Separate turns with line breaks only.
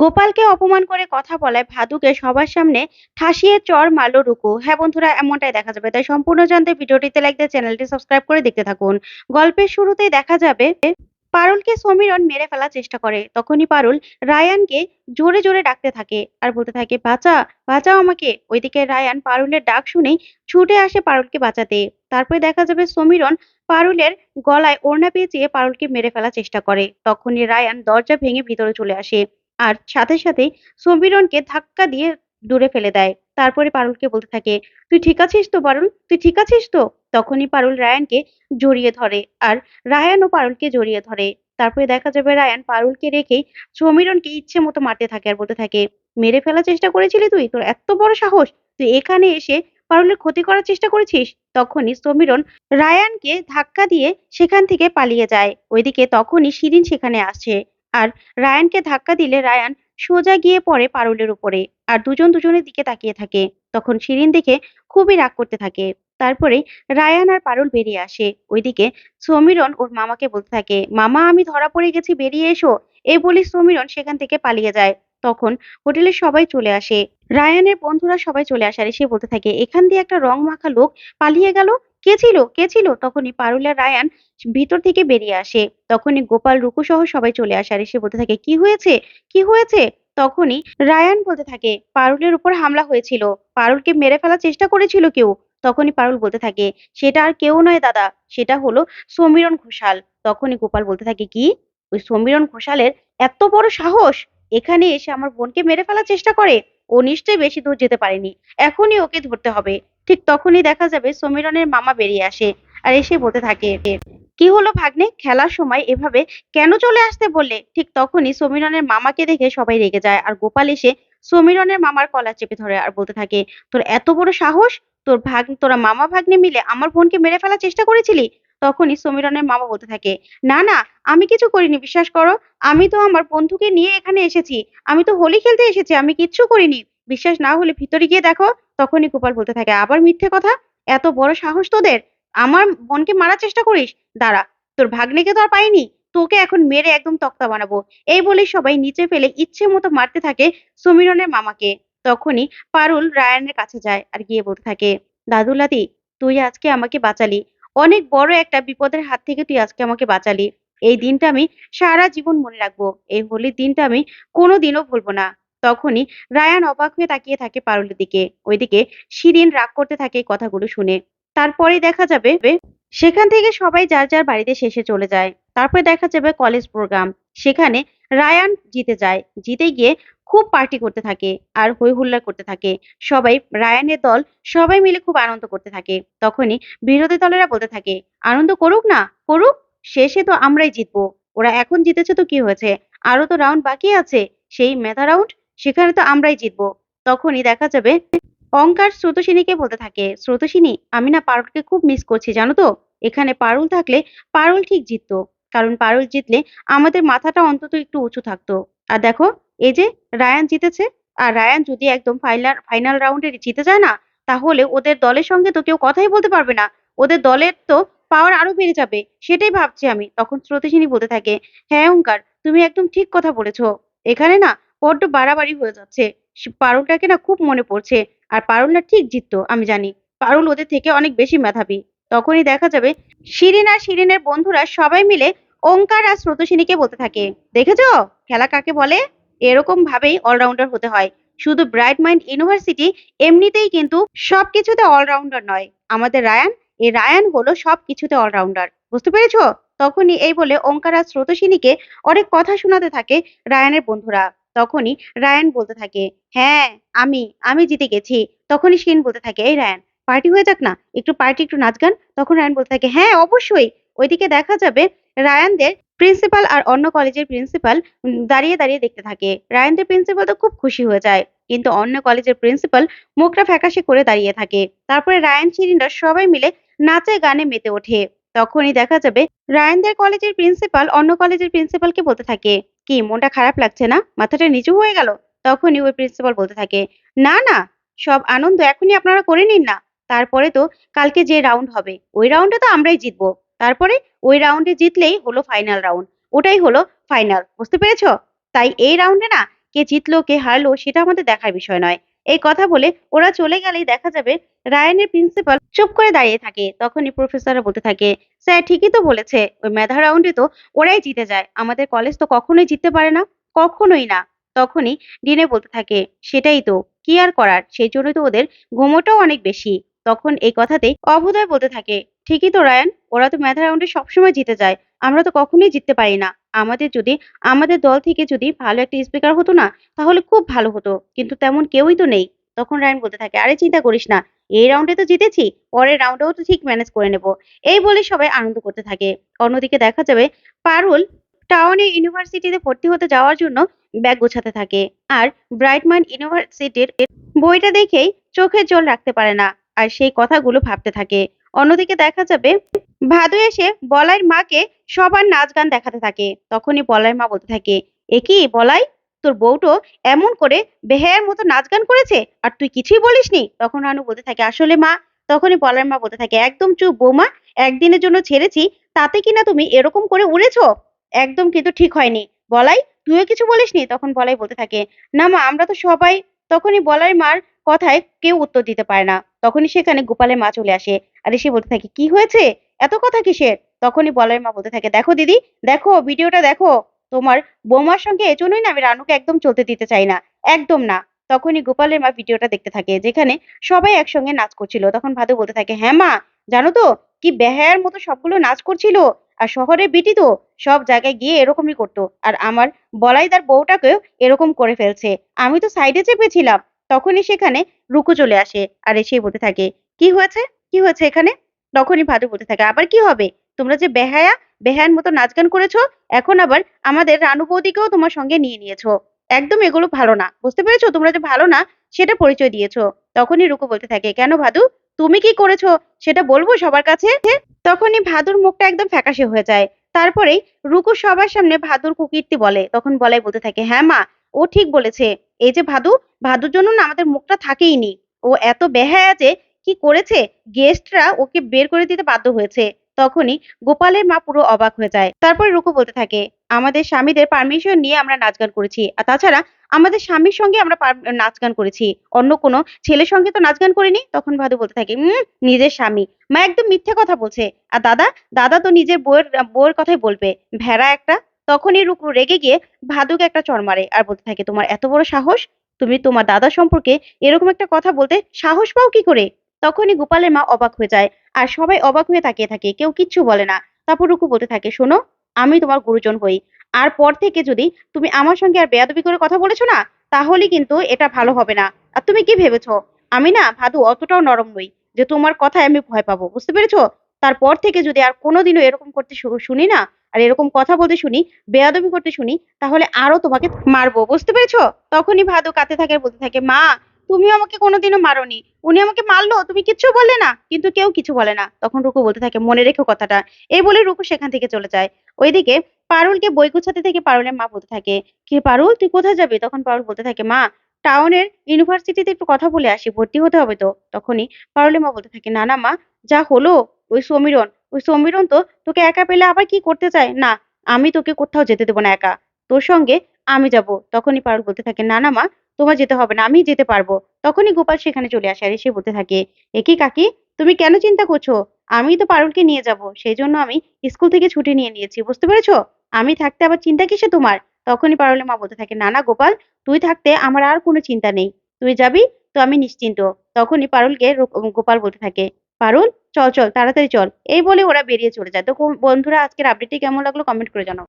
গোপালকে অপমান করে কথা বলায় ভাদুকে সবার সামনে ঠাসিয়ে চর মালো রুকু। হ্যাঁ বন্ধুরা, এমনটাই দেখা যাবে। তাই সম্পূর্ণ জানতে ভিডিওটিতে লাইক দিয়ে চ্যানেলটি সাবস্ক্রাইব করে দেখতে থাকুন। গল্পের শুরুতেই দেখা যাবে, পারুলকে সমীরণ মেরে ফেলার চেষ্টা করে। তখনই পারুল রায়ানকে জোরে জোরে ডাকতে থাকে আর বলতে থাকে, বাঁচা, বাঁচাও আমাকে। ওইদিকে রায়ান পারুলের ডাক শুনেই ছুটে আসে পারুলকে বাঁচাতে। তারপরে দেখা যাবে সমীরন পারুলের গলায় ওড়না পেঁচিয়ে পারুলকে মেরে ফেলার চেষ্টা করে। তখনই রায়ান দরজা ভেঙে ভিতরে চলে আসে। আর সাথে সাথেই সমীরণকে ধাক্কা দিয়ে দূরে ফেলে দেয়। তারপরে পারুলকে বলতে থাকে, তুই ঠিক আছিস তো পারুল তুই ঠিক আছিস তো? তখনই পারুল রায়ানকে জড়িয়ে ধরে আর রায়ানও পারুলকে জড়িয়ে ধরে। তারপরে দেখা যাবে রায়ান পারুলকে রেখেই সমীরণকে ইচ্ছে মতো মারতে থাকে আর বলতে থাকে, মেরে ফেলার চেষ্টা করেছিলি তুই? তোর এত বড় সাহস! তুই এখানে এসে পারুলের ক্ষতি করার চেষ্টা করেছিস? তখনই সমীরণ রায়ানকে ধাক্কা দিয়ে সেখান থেকে পালিয়ে যায়। ওইদিকে তখনই শিরিন সেখানে আসে। আর রায়ানকে ধাক্কা দিলে রায়ান সোজা গিয়ে পড়ে পারুলের উপরে আর দুজন দুজনের দিকে তাকিয়ে থাকে। তখন শিরিন দেখে খুবই রাগ করতে থাকে। তারপরে রায়ান আর পারুল বেরিয়ে আসে। ওইদিকে সমীরণ ওর মামাকে বলতে থাকে, মামা, আমি ধরা পড়ে গেছি, বেরিয়ে এসো। এই বলি সমীরণ সেখান থেকে পালিয়ে যায়। তখন হোটেলের সবাই চলে আসে। রায়ানের বন্ধুরা সবাই চলে আসে আর এসে বলতে থাকে, এখান দিয়ে একটা রং মাখা লোক পালিয়ে গেল? কে ছিল? কে ছিল? তখনই পারুল রায়ান ভিতর থেকে বেরিয়ে আসে। তখনই গোপাল, রুকু সহ সবাই চলে আসে আর এসে বলতে থাকে, কি হয়েছে? কি হয়েছে? তখনই রায়ান বলতে থাকে, পারুলের উপর হামলা হয়েছিল। পারুলকে মেরে ফেলার চেষ্টা করেছিল কেউ? তখনই পারুল বলতে থাকে, সেটা আর কেউ নয় দাদা, সেটা হলো সমীরণ ঘোষাল। তখনই গোপাল বলতে থাকে, কি? ওই সমীরণ ঘোষালের এত বড় সাহস? এখানে এসে আমার বোনকে মেরে ফেলার চেষ্টা করে? ও নিশ্চয়ই বেশি দূর যেতে পারেনি। এখনই ওকে ধরতে হবে। ঠিক তখনই দেখা যাবে সমীরণের মামা বেরিয়ে আসে আর এসে বলতে থাকে, কি হলো ভাগ্নে? খেলার সময় এভাবে কেন চলে আসতে বললে? ঠিক তখনই সমীরণের মামাকে দেখে সবাই রেগে যায় আর গোপাল এসে সমীরণের মামার কলা চেপে ধরে আর বলতে থাকে, তোর এত বড় সাহস? তোর ভাগ তোরা মামা ভাগ্নে মিলে আমার বোনকে মেরে ফেলার চেষ্টা করেছিলি? তখনই সমীরণের মামা বলতে থাকে, না না, আমি কিছু করিনি, বিশ্বাস করো। আমি তো আমার বন্ধুকে নিয়ে এখানে এসেছি। আমি তো হোলি খেলতে এসেছি, আমি কিচ্ছু করিনি। বিশ্বাস না হলে ভিতরে গিয়ে দেখো তখনই গোপাল বলতে থাকে, আবার মিথ্যে কথা? এত বড় সাহস তোদের? আমার বোনকে মারার চেষ্টা করিস? দাঁড়া, তোর ভাগ্নেকে তো আর পাইনি, তোকে এখন মেরে একদম তক্তা বানাবো। এই বলে সবাই নিচে ফেলে ইচ্ছে মতো মারতে থাকে সমীরনের মামাকে। তখনই পারুল রায়ানের কাছে যায় আর গিয়ে বলতে থাকে দাদুলাদি তুই আজকে আমাকে বাঁচালি। অনেক বড় একটা বিপদের হাত থেকে তুই আজকে আমাকে বাঁচালি। এই দিনটা আমি সারা জীবন মনে রাখব। এই হোলির দিনটা আমি কোনোদিনও ভুলবো না। তখনই রায়ান অবাক হয়ে তাকিয়ে থাকে পারুলের দিকে। ওইদিকে শিরিন রাগ করতে থাকে এই কথাগুলো শুনে। তারপরে দেখা যাবে সেখান থেকে সবাই যার যার বাড়িতে শেষে চলে যায়। তারপরে দেখা যাবে কলেজ প্রোগ্রাম সেখানে রায়ান জিতে যায়। জিতে গিয়ে খুব পার্টি করতে থাকে আর হই হুল্লা করতে থাকে। সবাই, রায়ানের দল সবাই মিলে খুব আনন্দ করতে থাকে। তখনই বিরোধী দলেরা বলতে থাকে, আনন্দ করুক না, করুক, শেষে তো আমরাই জিতবো। ওরা এখন জিতেছে তো কি হয়েছে? আরও তো রাউন্ড বাকি আছে। সেই মেধা রাউন্ড সেখানে তো আমরাই জিতবো। তখনই দেখা যাবে অঙ্কার স্রোতসিনীকে বলতে থাকে, স্রোতসিনী, আমি না পারুলকে খুব মিস করছি, জানো তো? এখানে পারুল থাকলে পারুল ঠিক জিততো। কারণ পারুল জিতলে আমাদের মাথাটা অন্তত একটু উঁচু থাকতো। আর দেখো, এই যে রায়ান জিতেছে, আর রায়ান যদি একদম ফাইনাল ফাইনাল রাউন্ডে জিতে যায় না, তাহলে ওদের দলের সঙ্গে তো কেউ কথাই বলতে পারবে না। ওদের দলের তো পাওয়ার আরও বেড়ে যাবে, সেটাই ভাবছি আমি। তখন স্রোতসিনী বলতে থাকে হ্যাঁ ওঙ্কার তুমি একদম ঠিক কথা বলেছ। এখানে না বড্ড বাড়াবাড়ি হয়ে যাচ্ছে। পারুলটাকে না খুব মনে পড়ছে। আর পারুল না ঠিক জিততো আমি জানি। পারুল ওদের থেকে অনেক বেশি মেধাবী। তখনই দেখা যাবে শিরিন আর শিরিনের বন্ধুরা সবাই মিলে ওঙ্কার আর স্রোতসিনীকে বলতে থাকে, দেখেছ? খেলা কাকে বলে? এরকম ভাবেই অলরাউন্ডার হতে হয়। শুধু ব্রাইট মাইন্ড ইউনিভার্সিটি এমনিতেই কিন্তু সবকিছুতে অলরাউন্ডার নয়। আমাদের রায়ান, এই রায়ান হলো সবকিছুতে অলরাউন্ডার বুঝতে পেরেছ? তখনই এই বলে ওঙ্কার আর স্রোতসিনীকে অনেক কথা শোনাতে থাকে রায়ানের বন্ধুরা। তখনই রায়ান বলতে থাকে হ্যাঁ আমি আমি জিতে গেছি। তখনই শিন বলতে থাকে, এই রায়ান, পার্টি হয়ে যাক না, একটু পার্টি, একটু নাচ গান। তখন রায়ান বলতে থাকে হ্যাঁ অবশ্যই, ওইদিকে দেখা যাবে। রায়ানদের প্রিন্সিপাল আর অন্য কলেজের প্রিন্সিপাল দাঁড়িয়ে দাঁড়িয়ে দেখতে থাকে। রায়ানদের প্রিন্সিপাল তো খুব খুশি হয়ে যায়, কিন্তু অন্য কলেজের প্রিন্সিপাল মুখটা ফ্যাকাশে করে দাঁড়িয়ে থাকে। তারপরে রায়ান শিরিনরা সবাই মিলে নাচে, গানে মেতে ওঠে। তখনই দেখা যাবে রায়ানদের কলেজের প্রিন্সিপাল অন্য কলেজের প্রিন্সিপালকে বলতে থাকে কি, মনটা খারাপ লাগছে না? মাথাটা নিচু হয়ে গেল? তখনই ওই প্রিন্সিপাল বলতে থাকে, না না, সব আনন্দ এখনই আপনারা করে নিন না। তারপরে তো কালকে যে রাউন্ড হবে, ওই রাউন্ডে তো আমরাই জিতবো। তারপরে ওই রাউন্ডে জিতলেই হলো ফাইনাল রাউন্ড ওটাই হলো ফাইনাল বুঝতে পেরেছ? তাই এই রাউন্ডে না কে জিতলো, কে হারলো, সেটা আমাদের দেখার বিষয় নয়। এই কথা বলে ওরা চলে গেলেই দেখা যাবে রায়ানের প্রিন্সিপাল চুপ করে দাঁড়িয়ে থাকে। তখনই প্রফেসররা বলতে থাকে, স্যার, ঠিকই তো বলেছে। ওই মেধা রাউন্ডে তো ওরাই জিতে যায়। আমাদের কলেজ তো কখনোই জিততে পারে না, কখনোই না। তখনই ডিনে বলতে থাকে, সেটাই তো, কি আর করার? সেই জন্যই তো ওদের ঘুমোটাও অনেক বেশি। তখন এই কথাতেই অভুদয় বলতে থাকে, ঠিকই তো রায়ান, ওরা তো মেধা রাউন্ডে সবসময় জিতে যায়। আমরা তো কখনোই জিততে পারি না। আমাদের যদি, আমাদের দল থেকে যদি ভালো একটা স্পিকার হতো না, তাহলে খুব ভালো হতো। কিন্তু তেমন কেউই তো নেই। তখন রায়ান বলতে থাকে, আরে চিন্তা করিস না, এই রাউন্ডে তো জিতেছি, পরের রাউন্ডেও তো ঠিক ম্যানেজ করে নেব। এই বলে সবাই আনন্দ করতে থাকে। অন্যদিকে দেখা যাবে, পারুল টাউনে ইউনিভার্সিটিতে ভর্তি হতে যাওয়ার জন্য ব্যাগ গোছাতে থাকে। আর ব্রাইট মাইন্ড ইউনিভার্সিটির বইটা দেখেই চোখের জল রাখতে পারে না, আর সেই কথাগুলো ভাবতে থাকে। অন্যদিকে দেখা যাবে ভাদু এসে বলাইয়ের মাকে সবার নাচ গান দেখাতে থাকে। তখনই বলাইয়ের মা বলতে থাকে, এ কি বলাই, তোর বউটো এমন করে বেহায়ার মতো নাচ গান করেছে আর তুই কিছুই বলিসনি? তখন রানু বলতে থাকে, আসলে মা। তখনই বলাইয়ের মা বলতে থাকে, একদম চুপ বৌমা, একদিনের জন্য ছেড়েছি, তাতে কিনা তুমি এরকম করে উড়েছ? একদম কিন্তু ঠিক হয়নি। বলাই, তুইও কিছু বলিসনি? তখন বলাই বলতে থাকে, না মা, আমরা তো সবাই, তখনই বলাই মার কথায় কেউ উত্তর দিতে পারে না। তখনই সেখানে গোপালের মা চলে আসে আর এসে বলতে থাকে, কি হয়েছে? এত কথা কিসের? তখনই বলাই মা বলতে থাকে, দেখো দিদি, দেখো, ভিডিওটা দেখো। তোমার বৌমার সঙ্গে এজন্যই না আমি রানুকে একদম চলতে দিতে চাই না, একদম না। তখনই গোপালের মা ভিডিওটা দেখতে থাকে, যেখানে সবাই একসঙ্গে নাচ করছিল। তখন ভাদু বলতে থাকে হ্যাঁ মা, জানো তো, কি বেহায়ার মতো সবগুলো নাচ করছিল? আর শহরের বিটি তো, সব জায়গায় গিয়ে এরকমই করতো। আর আমার বলাইদার বউটাকেও এরকম করে ফেলছে। আমি তো সাইডে চেপেছিলাম। তখনই সেখানে রুকু চলে আসে আর এসে বলতে থাকে, কি হয়েছে? কি হয়েছে এখানে? তখনই ভাদু বলতে থাকে, আবার কি হবে? তোমরা যে বেহায়া, বেহায়ার মতো নাচ গান করেছ, এখন আবার আমাদের রানু বৌদিকেও তোমার সঙ্গে নিয়ে নিয়েছো। একদম এগুলো ভালো না, বুঝতে পেরেছ? তোমরা যে ভালো না, সেটা পরিচয় দিয়েছ। তখনই রুকু বলতে থাকে, কেন ভাদু? তুমি কি করেছ? সেটা বলব সবার কাছে? তখনই ভাদুর মুখটা একদম ফ্যাকাশে হয়ে যায়। তারপরেই রুকু সবার সামনে ভাদুর কুকীর্তি বলে, তখন বলাই বলতে থাকে হ্যাঁ মা ও ঠিক বলেছে, এই যে ভাদু, ভাদুর জন্য না আমাদের মুখটা থাকেই নি ও এত বেহায়া যে কি করেছে? গেস্টরা ওকে বের করে দিতে বাধ্য হয়েছে। তখনই গোপালের মা পুরো অবাক হয়ে যায়। তারপরে রুকু বলতে থাকে, আমাদের স্বামীদের পারমিশন নিয়ে আমরা নাচ গান করেছি, আর তাছাড়া আমাদের স্বামীর সঙ্গে আমরা নাচ গান করেছি। অন্য কোনো ছেলের সঙ্গে তো নাচ গান করিনি? তখন ভাদু বলতে থাকে, উম, নিজের স্বামী। মা একদম মিথ্যে কথা বলছে। আর দাদা দাদা তো নিজের বউয়ের বউয়ের কথাই বলবে। ভেড়া একটা তখনই রুকু রেগে গিয়ে ভাদুকে একটা চড় মারে আর বলতে থাকে, তোমার এত বড় সাহস? তুমি তোমার দাদা সম্পর্কে এরকম একটা কথা বলতে সাহস পাও কি করে? তখনই গোপালের মা অবাক হয়ে যায় আর সবাই অবাক হয়ে তাকিয়ে থাকে, কেউ কিচ্ছু বলে না। তারপর রুকু বলতে থাকে, শোনো, আমি তোমার গুরুজন হই। আর পর থেকে যদি তুমি আমার সঙ্গে আর বেয়াদবি করে কথা বলেছ না, তাহলে কিন্তু এটা ভালো হবে না। আর তুমি কি ভেবেছো? আমি না ভাদু অতটাও নরম নই যে তোমার কথায় আমি ভয় পাবো। বুঝতে পেরেছ? তারপর থেকে যদি আর কোনোদিনও এরকম করতে শুনি না আর এরকম কথা বলতে শুনি, বেয়াদবি করতে শুনি, তাহলে আরও তোমাকে মারবো, বুঝতে পেরেছ? তখনই ভাদু কাতে থাকে বলতে থাকে, মা তুমি আমাকে কোনোদিনও মারোনি। উনি আমাকে মারলো, তুমি কিচ্ছু বললে না। কিন্তু কেউ কিছু বলে না। তখন রুকু বলতে থাকে, মনে রেখো কথাটা। এই বলে রুকু সেখান থেকে চলে যায়। ওইদিকে পারুলকে বই গুছাতে থেকে পারুলের মা বলতে থাকে, কি পারুল? তুই কোথায় যাবি? তখন পারুল বলতে থাকে, মা, টাউনের ইউনিভার্সিটিতে একটু কথা বলে আসি, ভর্তি হতে হবে তো? তখনই পারুলের মা বলতে থাকে, না না, মা, যা হলো, ওই সমীরণ ওই সমীরণ তো তোকে একা পেলে আবার কি করতে চায়? না, আমি তোকে কোথাও যেতে দেবো না একা। তোর সঙ্গে আমি যাব। তখনই পারুল বলতে থাকে, না না মা, তোমার যেতে হবে না, আমি যেতে পারব। তখনই গোপাল সেখানে চলে আসে আর এসে বলতে থাকে একই কাকি, তুমি কেন চিন্তা করছ? আমি তো পারুলকে নিয়ে যাব সেই জন্য আমি স্কুল থেকে ছুটি নিয়ে নিয়েছি, বুঝতে পেরেছ? আমি থাকতে আবার চিন্তা কিসে তোমার? তখনই পারুলের মা বলতে থাকে, না না গোপাল, তুই থাকতে আমার আর কোনো চিন্তা নেই। তুই যাবি তো আমি নিশ্চিন্ত। তখনই পারুলকে গোপাল বলতে থাকে, পারুল চল চল, তাড়াতাড়ি চল। এই বলে ওরা বেরিয়ে চলে যায়। তো বন্ধুরা, আজকের আপডেটটি কেমন লাগল? কমেন্ট করে জানাও।